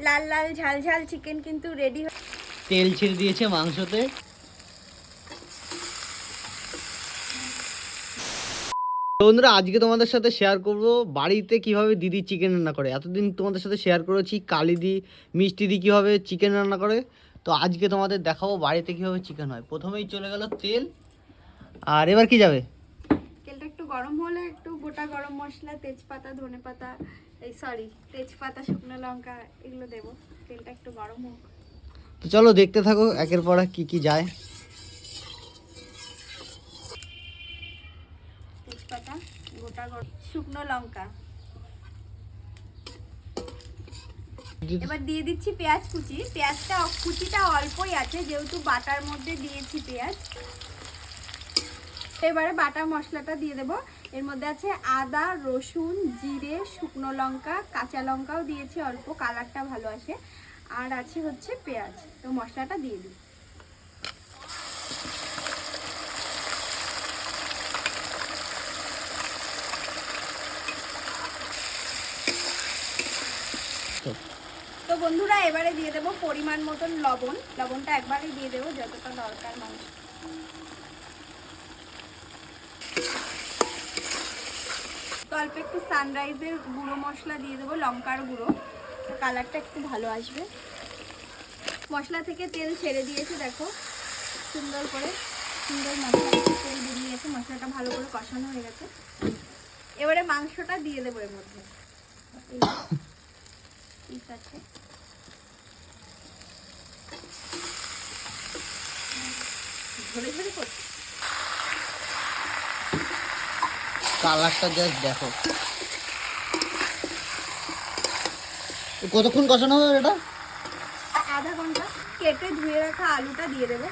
লাল লাল, ঝাল ঝাল চিকেন কিন্তু রেডি তেল ছেড়ে দিয়েছে মাংসতে। বন্ধুরা, আজকে তোমাদের সাথে শেয়ার করব বাড়িতে কীভাবে দিদি চিকেন রান্না করে। এতদিন তোমাদের সাথে শেয়ার করেছি কালিদি মিষ্টি দি কীভাবে চিকেন রান্না করে। তো আজকে তোমাদের দেখাবো বাড়িতে কীভাবে চিকেন হয়। প্রথমেই চলে গেল তেল। আর এবার কি যাবে? গরম হলে একটু গোটা গরম মশলা তেজপাতা ধনেপাতা এই সরি তেজপাতা শুকনো লঙ্কা এগুলো দেবো। তেলটা একটু গরম হোক। তো চলো দেখতে থাকো একের পর এক কী কী যায়। তেজপাতা গোটা গরম শুকনো লঙ্কা। এবার দিয়ে দিচ্ছি পেঁয়াজ কুচি। পেঁয়াজটা কুচিটা অল্পই আছে যেহেতু বাটার মধ্যে দিয়েছি পেঁয়াজ। এবারে বাটা মশলাটা দিয়ে দেব। এর মধ্যে আছে আদা, রসুন, জিরে, শুকনো লঙ্কা, কাঁচা লঙ্কাও দিয়েছি, অল্প কালারটা ভালো আসে। আর আছে হচ্ছে পেঁয়াজ। তো মশলাটা দিয়ে দিই। তো বন্ধুরা, এবারে দিয়ে দেবো পরিমাণ মতন লবণ। লবণটা একবারেই দিয়ে দেবো, যতটা দরকার মাংস অল্প একটু সানরাইজের গুঁড়ো মশলা দিয়ে দেবো, লঙ্কার গুঁড়ো। কালারটা একটু ভালো আসবে। মশলা থেকে তেল ছেড়ে দিয়েছে, দেখো। সুন্দর করে, সুন্দর মশলা তেল বেরিয়েছে মশলাটা ভালো করে কষানো হয়ে গেছে। এবারে মাংসটা দিয়ে দেবো এর মধ্যে। ঠিক আছে ধরে ধরে করছি। কালারটা জাস্ট দেখো। কতক্ষণ কষানো হবে এটা? আধা ঘণ্টা কেটে ধুয়ে রাখা আলুটা দিয়ে দেবো।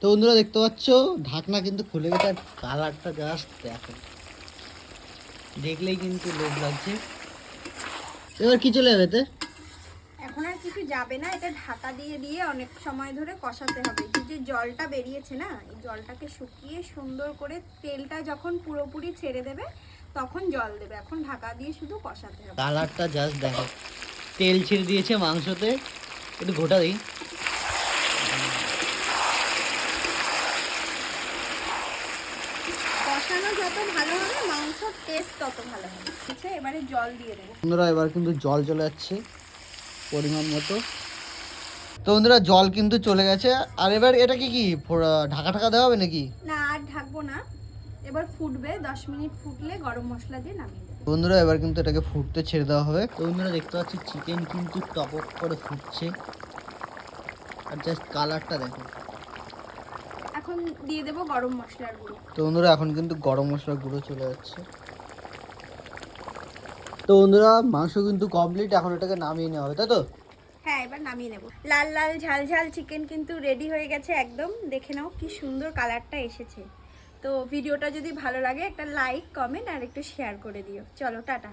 তো বন্ধুরা দেখতে পাচ্ছ? ঢাকনা কিন্তু খুলে গেছে আর কালারটা জাস্ট দেখো। দেখলেই কিন্তু লোভ লাগছে। এবার কি চলে যাবে এতে এখন আর কিছু যাবে না এটা ঢাকা দিয়ে দিয়ে অনেক সময় ধরে কষাতে হবে। যে জলটা বেরিয়েছে না এই জলটাকে শুকিয়ে সুন্দর করে তেলটা যখন পুরোপুরি ছেড়ে দেবে তখন জল দেবে। এখন ঢাকা দিয়ে শুধু কষাতে হবে। কালারটা জাস্ট দেখো। তেল ছেড়ে দিয়েছে মাংসতে। একটু ঘোটা দিই। কষানো যত ভালো হবে টেস্ট তত ভালো হবে এবারে জল দিয়ে দেবো। বন্ধুরা এবার কিন্তু জল চলে যাচ্ছে পরিমাণ মতো। তো বন্ধুরা জল কিন্তু চলে গেছে। আর এবার এটা কি কি ঢাকা ঢাকা দেওয়া হবে নাকি? না আর ঢাকবো না। এবার ফুটবে দশ মিনিট ফুটলে গরম মশলা দিয়ে নামিয়ে বন্ধুরা এবার কিন্তু এটাকে ফুটতে ছেড়ে দেওয়া হবে। তো বন্ধুরা দেখতে পাচ্ছি চিকেন কিন্তু টপক করে ফুটছে। আর জাস্ট কালারটা দেখো। এখন দিয়ে দেবো গরম মশলার গুঁড়ো। তো বন্ধুরা এখন কিন্তু গরম মশলার গুঁড়ো চলে যাচ্ছে তো বন্ধুরা মাংস কিন্তু কমপ্লিট এখন এটাকে নামিয়ে নেওয়া হবে তাই তো? হ্যাঁ এবার নামিয়ে নেব। লাল লাল ঝাল ঝাল চিকেন কিন্তু রেডি হয়ে গেছে একদম। দেখে নাও কি সুন্দর কালারটা এসেছে। তো ভিডিওটা যদি ভালো লাগে একটা লাইক কমেন্ট আর একটু শেয়ার করে দিও। চলো টাটা।